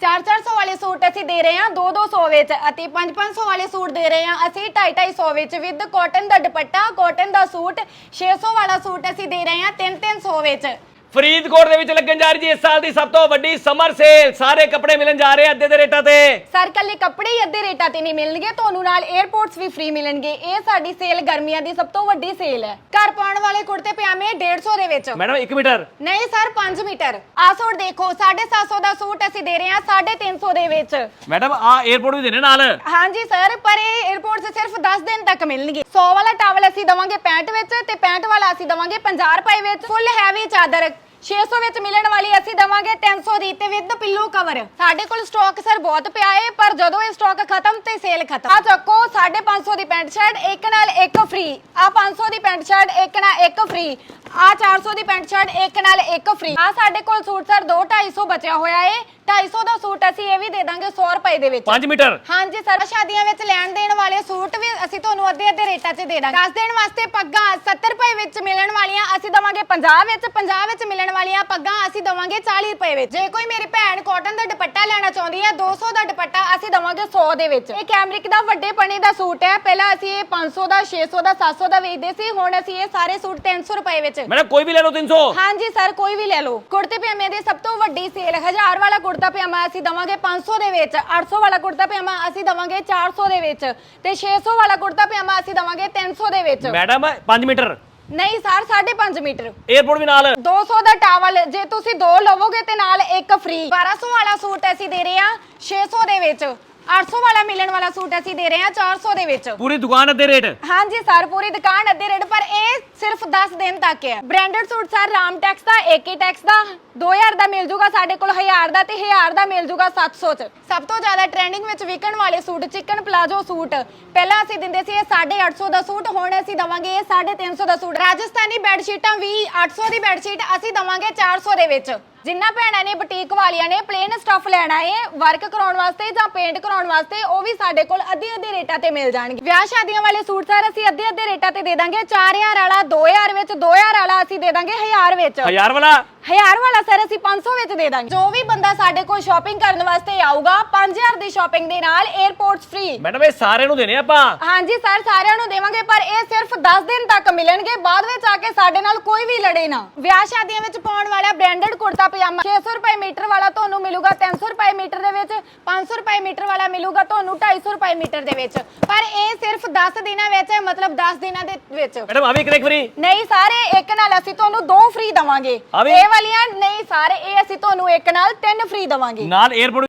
4-400 ਵਾਲੇ ਸੂਟ ਅਸੀਂ ਦੇ ਰਹੇ ਹਾਂ 2-200 ਵਿੱਚ ਅਤੇ 5-500 ਵਾਲੇ ਸੂਟ ਦੇ ਰਹੇ ਹਾਂ। ਅਸੀਂ 250 ਵਿੱਚ ਵਿਦ ਕਾਟਨ ਦਾ ਦੁਪੱਟਾ ਕਾਟਨ ਦਾ ਸੂਟ 600 ਵਾਲਾ ਸੂਟ ਅਸੀਂ ਦੇ ਰਹੇ ਹਾਂ 3-300 ਵਿੱਚ। ਫਰੀਦਕੋਟ ਦੇ ਵਿੱਚ ਲੱਗਣ ਜਾ ਰਹੀ ਜੀ ਇਸ ਸਾਲ ਦੀ ਸਭ ਤੋਂ ਵੱਡੀ ਸਮਰ ਸੇਲ। ਸਾਰੇ ਕੱਪੜੇ ਮਿਲਣ ਜਾ ਰਹੇ ਅੱਧੇ ਦੇ ਰੇਟਾਂ ਤੇ। ਸਰ ਕੱਲੇ ਕੱਪੜੇ ਹੀ ਅੱਧੇ ਰੇਟਾਂ ਤੇ ਨਹੀਂ ਮਿਲਣਗੇ। ਤੁਹਾਨੂੰ ਨਾਲ 에ਅਰਪੋਰਟਸ ਵੀ ਫ੍ਰੀ ਮਿਲਣਗੇ। ਇਹ ਸਾਡੀ ਸੇਲ ਗਰਮੀਆਂ ਦੀ ਸਭ ਤੋਂ ਵੱਡੀ ਸੇਲ ਹੈ। ਘਰ ਪਾਉਣ ਵਾਲੇ ਕੁੜਤੇ ਪਜਾਮੇ 150 ਦੇ ਵਿੱਚ। Madam 1 metre. ਨਹੀਂ ਸਰ 5 ਮੀਟਰ। ਆ ਸੂਟ ਦੇਖੋ 750 ਦਾ ਸੂਟ ਅਸੀਂ ਦੇ ਰਹੇ ਹਾਂ 350 ਦੇ ਵਿੱਚ। ਮੈਡਮ ਆ 에ਅਰਪੋਰਟ ਵੀ ਦੇਣੇ ਨਾਲ। ਹਾਂਜੀ ਸਰ ਪਰ ਇਹ 에ਅਰਪੋਰਟਸ ਸਿਰਫ 10 ਦਿਨ ਤੱਕ ਮਿਲਣਗੇ। 100 ਵਾਲਾ ਟਾਵਲ ਅਸੀਂ ਦਵਾਂਗੇ 65 ਵਿੱਚ ਤੇ 65 ਵਾਲਾ ਅਸੀਂ ਦਵਾਂਗੇ 50 ਰੁਪਏ ਵਿੱਚ। ਫੁੱਲ ਹੈਵੀ ਚਾਦਰ। 600 ਵਿੱਚ ਮਿਲਣ ਵਾਲੀ ਅਸੀਂ ਦਵਾਂਗੇ 300 ਦੀ ਤੇ ਵਿਦ ਪਿੱਲੋ ਕਵਰ ਸਾਡੇ ਕੋਲ ਸਟਾਕ ਸਰ ਬਹੁਤ ਪਿਆ ਏ ਪਰ ਜਦੋਂ ਇਹ ਸਟਾਕ ਖਤਮ ਤੇ ਸੇਲ ਖਤਮ। ਆ ਚੱਕੋ 550 ਦੀ ਪੈਂਟ ਸ਼ਰਟ ਇੱਕ ਨਾਲ ਇੱਕ ਫ੍ਰੀ ਆ 500 ਦੀ ਪੈਂਟ ਸ਼ਰਟ ਇੱਕ ਨਾਲ ਇੱਕ ਫ੍ਰੀ ਆ 400 ਦੀ ਪੈਂਟ ਸ਼ਰਟ ਇੱਕ ਨਾਲ ਇੱਕ ਫ੍ਰੀ ਆ ਸਾਡੇ ਕੋਲ ਸੂਟ ਸਰ 2 250 ਬਚਿਆ ਹੋਇਆ ਏ। 250 ਦਾ ਸੂਟ ਅਸੀਂ ਇਹ ਵੀ ਦੇ ਦਾਂਗੇ 100 ਰੁਪਏ ਦੇ ਵਿੱਚ। 5 ਮੀਟਰ? ਹਾਂਜੀ ਸਰ ਸ਼ਾਦੀਆਂ ਵਿੱਚ ਲੈਣ ਦੇਣ ਵਾਲੇ ਸੂਟ ਵੀ ਅਸੀਂ ਤੁਹਾਨੂੰ ਅੱਧੇ ਅੱਧੇ ਰੇਟਾਂ 'ਚ ਦੇ ਦਾਂਗੇ। 10 ਦੇਣ ਵਾਸਤੇ ਪੱਗਾਂ 70 ਰੁਪਏ ਵਿੱਚ ਮਿਲਣ ਵਾਲੀਆਂ ਅਸੀਂ ਦਵਾਂਗੇ 50 ਵਿੱਚ 50 ਵਿੱਚ ਮਿਲਣ ਵਾਲੀਆਂ ਪੱਗਾਂ ਅਸੀਂ ਦਵਾਂਗੇ 40 ਰੁਪਏ ਵਿੱਚ। ਜੇ ਕੋਈ ਮੇਰੀ ਭੈਣ ਕਾਟਨ ਦਾ ਦੁਪੱਟਾ ਲੈਣਾ ਚਾਹੁੰਦੀ ਹੈ 200 ਦਾ ਦੁਪੱਟਾ ਅਸੀਂ ਦਵਾਂਗੇ 100 ਦੇ ਵਿੱਚ। ਇਹ ਕੈਮਰਿਕ ਦਾ ਵੱਡੇ ਪਣੇ ਦਾ ਸੂਟ ਹੈ। ਪਹਿਲਾਂ ਅਸੀਂ ਇਹ 500 ਦਾ 600 ਦਾ 700 ਦਾ ਵੇਚਦੇ ਸੀ ਹੁਣ ਅਸੀਂ ਇਹ ਸਾਰੇ ਸੂਟ 300 ਰੁਪਏ ਵਿੱਚ। ਮੈਡਮ ਕੋਈ ਵੀ ਲੈ ਲਓ 300 ਹਾਂਜੀ ਸਰ ਕੋਈ ਵੀ ਲੈ ਲਓ। ਕੁੜਤੇ ਪਜਾਮੇ ਦੀ ਸਭ ਤੋਂ ਵੱਡੀ ਸੇਲ 1000 ਵਾਲਾ ਕੁੜਤਾ ਪਜਾਮਾ ਅਸੀਂ ਦਵਾਂਗੇ 500 ਦੇ ਵਿੱਚ। 800 ਵਾਲਾ ਕੁੜਤਾ ਪਜਾਮਾ ਅਸੀਂ ਦਵਾਂਗੇ 400 ਦੇ ਵਿੱਚ। ਤੇ 600 ਵਾਲਾ ਕੁੜਤਾ ਪਜਾਮਾ ਅਸੀਂ ਦਵਾਂਗੇ 300 ਦੇ ਵਿੱਚ। Madam 5 metre. ਨਹੀਂ ਸਰ 5.5 ਮੀਟਰ। 에어ਪੋਰਟ ਵੀ ਨਾਲ। 200 ਦਾ ਟਾਵਲ ਜੇ ਤੁਸੀਂ ਦੋ ਲਵੋਗੇ ਤੇ ਨਾਲ ਇੱਕ ਫ੍ਰੀ 1200 ਵਾਲਾ ਸੂਟ ਅਸੀਂ ਦੇ ਰਹੇ ਹਾਂ 600 ਦੇ ਵਿੱਚ। 800 ਵਾਲਾ ਮਿਲਣ ਵਾਲਾ ਸੂਟ ਅਸੀਂ ਦੇ ਰਹੇ ਹਾਂ 400 ਦੇ ਵਿੱਚ। ਪੂਰੀ ਦੁਕਾਨ ਅੱਧੇ ਰੇਟ। ਹਾਂਜੀ ਸਰ ਪੂਰੀ ਦੁਕਾਨ ਅੱਧੇ ਰੇਟ ਪਰ ਇਹ ਸਿਰਫ 10 ਦਿਨ ਤੱਕ ਹੈ। Branded suit sir Ram Tex ਦਾ ਏਕੇ ਟੈਕਸ ਦਾ 2000 ਦਾ ਮਿਲ ਜੂਗਾ ਸਾਡੇ ਕੋਲ 1000 ਦਾ ਤੇ 1000 ਦਾ ਮਿਲ ਜੂਗਾ 700 ਚ। ਸਭ ਤੋਂ ਜ਼ਿਆਦਾ ਟ੍ਰੈਂਡਿੰਗ ਵਿੱਚ ਵਿਕਣ ਵਾਲੇ ਸੂਟ ਚਿਕਨ ਪਲਾਜੋ ਸੂਟ ਪਹਿਲਾਂ ਅਸੀਂ ਦਿੰਦੇ ਸੀ ਇਹ 850 ਦਾ ਸੂਟ, ਹੁਣ ਅਸੀਂ ਦਵਾਂਗੇ ਇਹ 350 ਦਾ ਸੂਟ। ਰਾਜਸਥਾਨੀ ਬੈੱਡ ਸ਼ੀਟਾਂ ਵੀ 800 ਦੀ ਬੈੱਡ ਸ਼ੀਟ ਅਸੀਂ ਦਵਾਂਗੇ 400 ਦੇ ਵਿੱਚ। ਜਿੰਨਾ ਭੈਣਾਂ ਨੇ ਬੁਟੀਕ ਵਾਲਿਆਂ ਨੇ ਪਲੇਨ ਸਟੱਫ ਲੈਣਾ ਏ ਵਰਕ ਕਰਾਉਣ ਵਾਸਤੇ ਜਾਂ ਪੇਂਟ ਕਰਾਉਣ ਵਾਸਤੇ, ਉਹ ਵੀ ਸਾਡੇ ਕੋਲ ਅੱਧੇ ਅੱਧੇ ਰੇਟਾਂ ਤੇ ਮਿਲ ਜਾਣਗੇ। ਵਿਆਹ ਸ਼ਾਦੀਆਂ ਵਾਲੇ ਸੂਟ ਸਰ ਅਸੀਂ ਅੱਧੇ ਅੱਧੇ ਰੇਟਾਂ ਤੇ ਦੇ ਦਾਂਗੇ। 4000 ਵਾਲਾ 2000 ਵਿੱਚ 2000 ਵਾਲਾ ਅਸੀਂ ਦੇ ਦਾਂਗੇ 1000 ਵਿੱਚ। 1000 ਵਾਲਾ? 1000 ਵਾਲਾ ਸਰ ਅਸੀਂ 500 ਵਿੱਚ ਦੇ ਦਾਂਗੇ। ਜੋ ਵੀ ਬੰਦਾ ਸਾਡੇ ਕੋਲ ਸ਼ਾਪਿੰਗ ਕਰਨ ਵਾਸਤੇ ਆਊਗਾ 5000 ਦੀ ਸ਼ਾਪਿੰਗ ਦੇ ਨਾਲ 에ਅਰਪੋਰਟਸ ਫ੍ਰੀ ਮੈਡਮ ਇਹ ਸਾਰਿਆਂ ਨੂੰ ਦੇਣੇ ਆਪਾਂ? ਹਾਂਜੀ ਸਰ ਸਾਰਿਆਂ ਨੂੰ ਦੇਵਾਂਗੇ ਪਰ ਇਹ ਸਿਰਫ 10 ਦਿਨ ਤੱਕ ਮਿਲਣਗੇ। ਬਾਅਦ ਵਿੱਚ ਆ ਕੇ ਸਾਡੇ ਨਾਲ ਕੋਈ ਵੀ ਲੜੇ ਨਾ। ਵਿਆਹ ਸ਼ਾਦੀਆਂ ਵਿੱਚ ਪਾਉਣ ਵਾਲਾ ਬ੍ਰਾਂਡਡ ਕੁੜਤਾ ਪਜਾਮਾ 600 ਰੁਪਏ ਮੀਟਰ ਵਾਲਾ ਤੁਹਾਨੂੰ ਮਿਲੂਗਾ 300 ਰੁਪਏ ਮੀਟਰ ਦੇ ਵਿੱਚ 500 ਰੁਪਏ ਮੀਟਰ ਵਾਲਾ ਮਿਲੂਗਾ ਤੁਹਾਨੂੰ 250 ਰੁਪਏ ਮੀਟਰ ਦੇ ਵਿੱਚ। ਪਰ ਇਹ ਸਿਰਫ 10 ਦਿਨਾਂ ਵਿੱਚ ਹੈ ਮਤਲਬ 10 ਦਿਨਾਂ ਦੇ ਵਿੱਚ। ਮੈਡਮ ਆ ਵੀ ਇੱਕ ਫਰੀ ਨਹੀਂ ਸਾਰੇ ਇੱਕ ਨਾਲ ਅਸੀਂ ਤੁਹਾਨੂੰ ਦੋ ਫ੍ਰੀ ਦਵਾਂਗੇ। ਆ ਵੀ? ਇਹ ਵਾਲੀਆਂ, ਨਹੀਂ ਸਾਰੇ, ਇਹ ਅਸੀਂ ਤੁਹਾਨੂੰ ਇੱਕ ਨਾਲ ਤਿੰਨ ਫ੍ਰੀ ਦਵਾਂਗੇ। ਨਾਲ 에어ਪੋਰਟ